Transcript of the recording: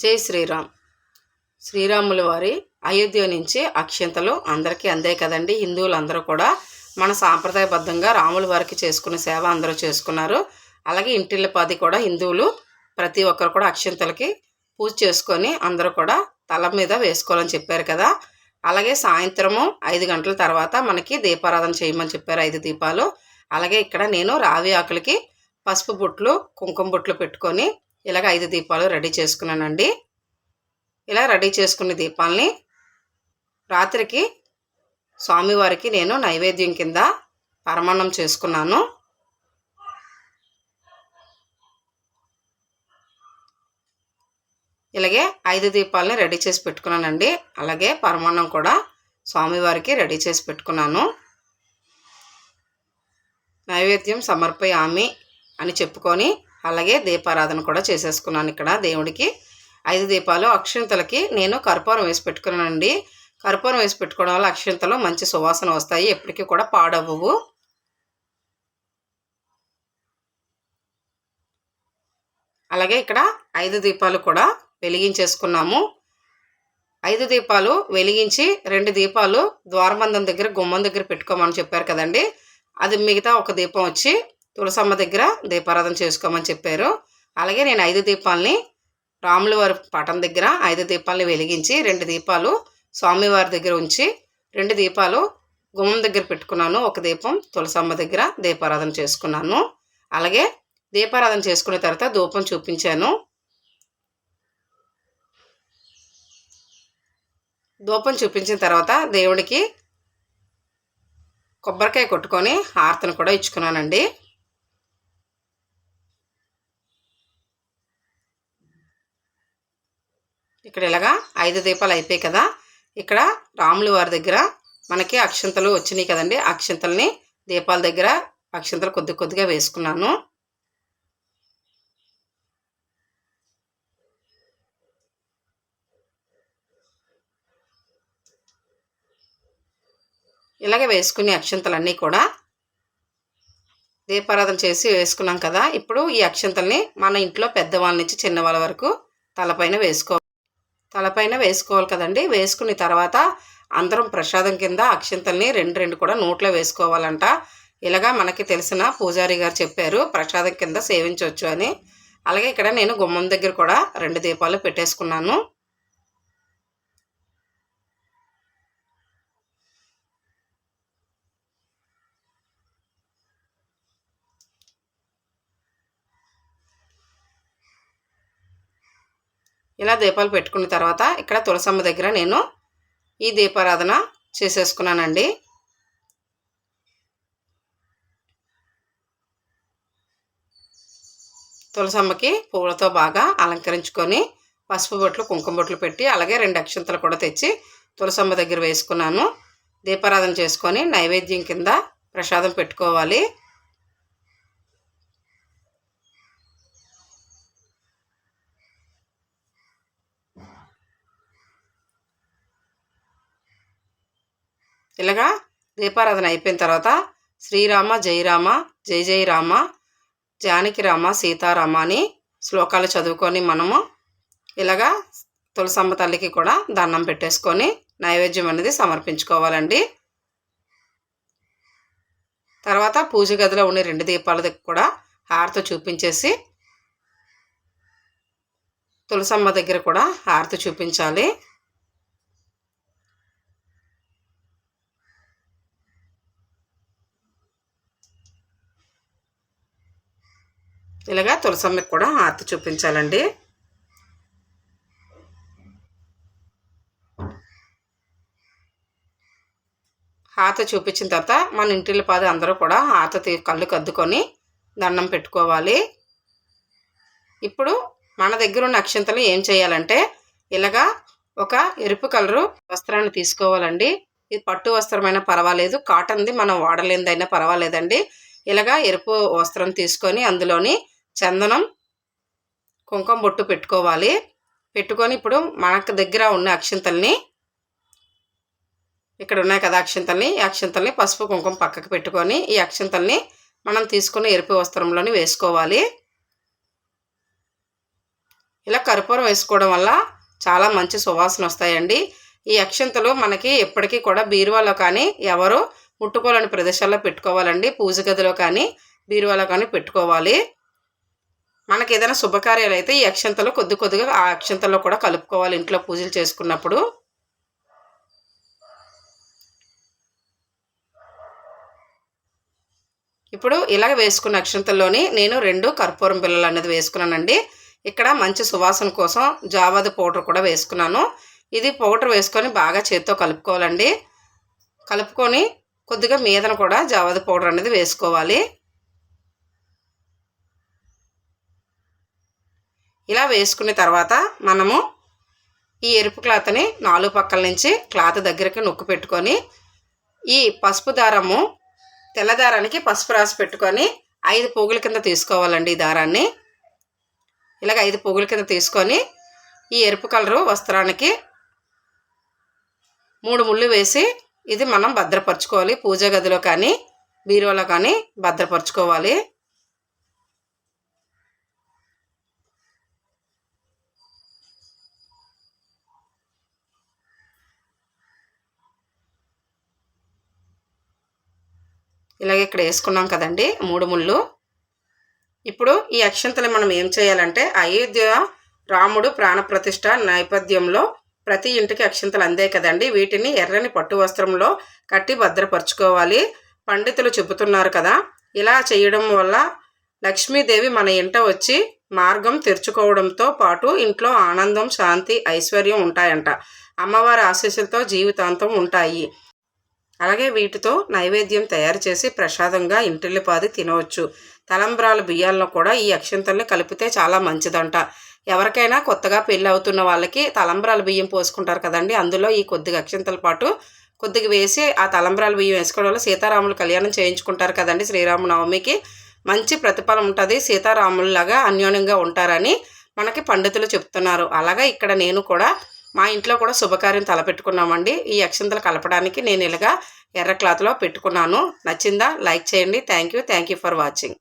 జై శ్రీరామ్. శ్రీరాముల వారి అయోధ్య నుంచి అక్షంతలు అందరికీ అందే కదండి. హిందువులు అందరూ కూడా మన సాంప్రదాయబద్ధంగా రాముల వారికి చేసుకునే సేవ అందరూ చేసుకున్నారు. అలాగే ఇంటిల్లపాది కూడా హిందువులు ప్రతి ఒక్కరు కూడా అక్షంతలకి పూజ చేసుకొని అందరూ కూడా తల మీద వేసుకోవాలని చెప్పారు కదా. అలాగే సాయంత్రము ఐదు గంటల తర్వాత మనకి దీపారాధన చేయమని చెప్పారు ఐదు దీపాలు. అలాగే ఇక్కడ నేను రావి ఆకులకి పసుపు బుట్లు కుంకుమ బుట్లు పెట్టుకొని ఇలాగ ఐదు దీపాలు రెడీ చేసుకున్నానండి. ఇలా రెడీ చేసుకున్న దీపాలని రాత్రికి స్వామివారికి నేను నైవేద్యం కింద పరమాన్నం చేసుకున్నాను. ఇలాగే ఐదు దీపాలని రెడీ చేసి పెట్టుకున్నానండి. అలాగే పరమాన్నం కూడా స్వామివారికి రెడీ చేసి పెట్టుకున్నాను. నైవేద్యం సమర్పయామి అని చెప్పుకొని అలాగే దీపారాధన కూడా చేసేసుకున్నాను ఇక్కడ దేవుడికి. ఐదు దీపాలు అక్షింతలకి నేను కర్పూరం వేసి పెట్టుకున్నానండి. కర్పూరం వేసి పెట్టుకోవడం వల్ల అక్షింతలు మంచి సువాసన వస్తాయి ఎప్పటికీ కూడా పాడవ్వవు. అలాగే ఇక్కడ ఐదు దీపాలు కూడా వెలిగించేసుకున్నాము. ఐదు దీపాలు వెలిగించి రెండు దీపాలు ద్వారబంధం దగ్గర గుమ్మం దగ్గర పెట్టుకోమని చెప్పారు కదండి. అది మిగతా ఒక దీపం వచ్చి తులసమ్మ దగ్గర దీపారాధన చేసుకోమని చెప్పారు. అలాగే నేను ఐదు దీపాలని రాముల వారి పటం దగ్గర ఐదు దీపాలని వెలిగించి రెండు దీపాలు స్వామివారి దగ్గర ఉంచి రెండు దీపాలు గుమ్మం దగ్గర పెట్టుకున్నాను. ఒక దీపం తులసమ్మ దగ్గర దీపారాధన చేసుకున్నాను. అలాగే దీపారాధన చేసుకున్న తర్వాత ధూపం చూపించాను. ధూపం చూపించిన తర్వాత దేవుడికి కొబ్బరికాయ కొట్టుకొని హారతను కూడా ఇచ్చుకున్నానండి ఇక్కడ ఇలాగా ఐదు దీపాలు అయిపోయాయి కదా. ఇక్కడ రాములు వారి దగ్గర మనకి అక్షంతలు వచ్చినాయి కదండి. అక్షంతల్ని దీపాల దగ్గర అక్షంతలు కొద్ది కొద్దిగా వేసుకున్నాను. ఇలాగే వేసుకునే అక్షంతలన్నీ కూడా దీపారాధన చేసి వేసుకున్నాం కదా. ఇప్పుడు ఈ అక్షంతల్ని మన ఇంట్లో పెద్దవాళ్ళ నుంచి చిన్నవాళ్ళ వరకు తలపైన వేసుకో తలపైన వేసుకోవాలి కదండి. వేసుకున్న తర్వాత అందరం ప్రసాదం కింద అక్షింతల్ని రెండు రెండు కూడా నోట్లో వేసుకోవాలంట. ఇలాగా మనకి తెలిసిన పూజారి గారు చెప్పారు ప్రసాదం కింద సేవించవచ్చు అని. అలాగే ఇక్కడ నేను గుమ్మం దగ్గర కూడా రెండు దీపాలు పెట్టేసుకున్నాను. ఇలా దీపాలు పెట్టుకున్న తర్వాత ఇక్కడ తులసమ్మ దగ్గర నేను ఈ దీపారాధన చేసేసుకున్నానండి. తులసమ్మకి పువ్వులతో బాగా అలంకరించుకొని పసుపు బొట్లు కుంకుమ బొట్లు పెట్టి అలాగే రెండు అక్షంతలు కూడా తెచ్చి తులసమ్మ దగ్గర వేసుకున్నాను. దీపారాధన చేసుకొని నైవేద్యం కింద ప్రసాదం పెట్టుకోవాలి. ఇలాగా దీపారాధన అయిపోయిన తర్వాత శ్రీరామ జయరామ జై జై రామ జానకి రామ సీతారామ అని శ్లోకాలు చదువుకొని మనము ఇలాగా తులసమ్మ తల్లికి కూడా దండం పెట్టేసుకొని నైవేద్యం అనేది సమర్పించుకోవాలండి. తర్వాత పూజ గదిలో ఉండే రెండు దీపాల దగ్గర కూడా హారతి చూపించేసి తులసమ్మ దగ్గర కూడా హారతి చూపించాలి. ఇలాగా తులసమ్మకి కూడా హారతి చూపించాలండి. హాత చూపించిన తర్వాత మన ఇంటిలో పాది అందరూ కూడా హాత కళ్ళు కద్దుకొని దండం పెట్టుకోవాలి. ఇప్పుడు మన దగ్గర ఉన్న అక్షంతలు ఏం చేయాలంటే ఇలాగా ఒక ఎరుపు కలరు వస్త్రాన్ని తీసుకోవాలండి. ఇది పట్టు వస్త్రమైనా పర్వాలేదు కాటన్ది మనం వాడలేనిదైనా పర్వాలేదండి. ఇలాగా ఎరుపు వస్త్రం తీసుకొని అందులోని చందనం కుంకుమ బొట్టు పెట్టుకోవాలి. పెట్టుకొని ఇప్పుడు మనకు దగ్గర ఉన్న అక్షంతల్ని ఇక్కడ ఉన్నాయి కదా అక్షింతల్ని ఈ అక్షంతల్ని పసుపు కుంకుమ పక్కకు పెట్టుకొని ఈ అక్షంతల్ని మనం తీసుకున్న ఎరుపు వస్త్రంలోని వేసుకోవాలి. ఇలా కర్పూరం వేసుకోవడం వల్ల చాలా మంచి సువాసన వస్తాయండి. ఈ అక్షంతలు మనకి ఎప్పటికీ కూడా బీరువాలో కానీ ఎవరు ముట్టుకోలేని ప్రదేశాల్లో పెట్టుకోవాలండి. పూజ గదిలో కానీ బీరువాలో కానీ పెట్టుకోవాలి. మనకి ఏదైనా శుభకార్యాలు అయితే ఈ అక్షంతలో కొద్ది కొద్దిగా ఆ అక్షంతలో కూడా కలుపుకోవాలి ఇంట్లో పూజలు చేసుకున్నప్పుడు. ఇప్పుడు ఇలాగ వేసుకున్న అక్షంతల్లోని నేను రెండు కర్పూరం బిళ్ళలు అనేది వేసుకున్నానండి. ఇక్కడ మంచి సువాసన కోసం జావాది పౌడర్ కూడా వేసుకున్నాను. ఇది పౌడర్ వేసుకొని బాగా చేత్తో కలుపుకోవాలండి. కలుపుకొని కొద్దిగా మీదన కూడా జావాది పౌడర్ అనేది వేసుకోవాలి. ఇలా వేసుకున్న తర్వాత మనము ఈ ఎరుపు క్లాత్ని నాలుగు పక్కల నుంచి క్లాత్ దగ్గరికి నొక్కు పెట్టుకొని ఈ పసుపు దారము తెల్ల దారానికి పసుపు రాసి పెట్టుకొని ఐదు పోగుల కింద తీసుకోవాలండి ఈ దారాన్ని. ఇలాగ ఐదు పోగుల కింద తీసుకొని ఈ ఎరుపు కలరు వస్త్రానికి మూడు ముళ్ళు వేసి ఇది మనం భద్రపరచుకోవాలి. పూజ గదిలో కానీ బీరువాలో కానీ భద్రపరచుకోవాలి. ఇలాగే ఇక్కడ వేసుకున్నాం కదండి మూడు ముళ్ళు. ఇప్పుడు ఈ అక్షంతలు మనం ఏం చేయాలంటే అయోధ్య రాముడు ప్రాణప్రతిష్ఠ నేపథ్యంలో ప్రతి ఇంటికి అక్షంతలు అందే కదండి. వీటిని ఎర్రని పట్టు వస్త్రంలో కట్టి భద్రపరుచుకోవాలి. పండితులు చెబుతున్నారు కదా ఇలా చేయడం వల్ల లక్ష్మీదేవి మన ఇంట వచ్చి మార్గం తెరుచుకోవడంతో పాటు ఇంట్లో ఆనందం శాంతి ఐశ్వర్యం ఉంటాయంట. అమ్మవారి ఆశీస్సులతో జీవితాంతం ఉంటాయి. అలాగే వీటితో నైవేద్యం తయారు చేసి ప్రసాదంగా ఇంటిల్లిపాది తినవచ్చు. తలంబ్రాల బియ్యాలను కూడా ఈ అక్షంతల్ని కలిపితే చాలా మంచిదంట. ఎవరికైనా కొత్తగా పెళ్ళి అవుతున్న వాళ్ళకి తలంబ్రాల బియ్యం పోసుకుంటారు కదండి. అందులో ఈ కొద్దిగా అక్షంతల పాటు కొద్దిగా వేసి ఆ తలంబ్రాల బియ్యం వేసుకోవడం వల్ల సీతారాములు కళ్యాణం చేయించుకుంటారు కదండి శ్రీరామనవమికి. మంచి ప్రతిఫలం ఉంటుంది. సీతారాముల్లాగా అన్యోన్యంగా ఉంటారని మనకి పండితులు చెప్తున్నారు. అలాగా ఇక్కడ నేను కూడా మా ఇంట్లో కూడా శుభకార్యం తలపెట్టుకున్నామండి. ఈ అక్షంతలు కలపడానికి నేను ఇలాగా ఎర్ర క్లాత్లో పెట్టుకున్నాను. నచ్చిందా? లైక్ చేయండి. Thank you. Thank you for watching.